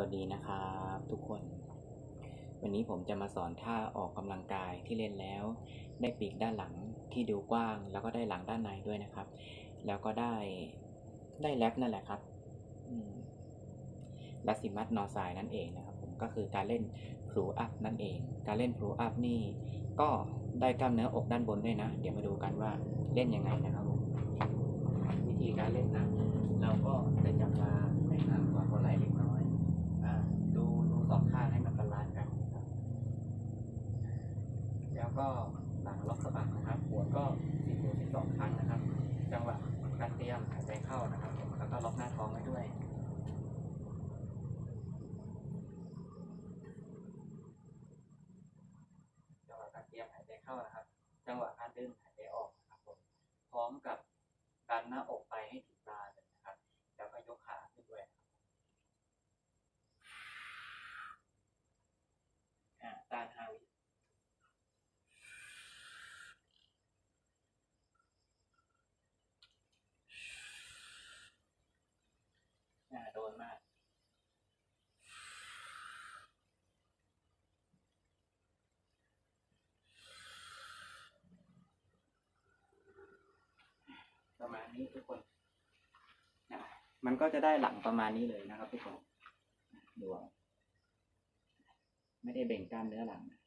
วัสดีนะครับทุกคน วันนี้ผมจะมาสอนท่าออกกำลังกายที่เล่นแล้ว ได้ปีกด้านหลังที่ดูกว้าง แล้วก็ได้หลังด้านในด้วยนะครับ แล้วก็ได้ได้แรปนั่นแหละครับอืมลัสิมัตนอร์ไซนั่นเองนะครับ ผมก็คือการเล่นพลูอัพนั่นเอง การเล่นพลูอัพนี่ก็ได้กล้ามเนื้ออกด้านบนด้วยนะ เดี๋ยวมาดูกันว่าเล่นยังไงนะครับวิธีการเล่นนะ เราก็จะจับมาในห่างกว่าหัวไหล่เล็กน้อย อ่า ดูดูสองข้างให้มันบาลานซ์กันนะครับ แล้ว ก็หลังล็อกสะบักนะครับ หัวก็สี่ถึงสิบสองครั้งนะครับ จังหวะการเตรียมหายใจเข้านะครับผมแล้วก็ล็อกหน้าท้องไว้ด้วยจังหวะการเตรียมหายใจเข้านะครับ จังหวะการดึงหายใจออกนะครับผมพร้อมกับดันหน้าอกไปให้ถึงตาเลยนะครับ แล้วก็ยกขาขึ้นด้วยอ่าตานห้าวิอ่าโดน มาก ประมาณนี้ทุกคนนะมันก็จะได้หลังประมาณนี้เลยนะครับทุกคนดูไม่ได้เบ่งกล้ามเนื้อหลังนะ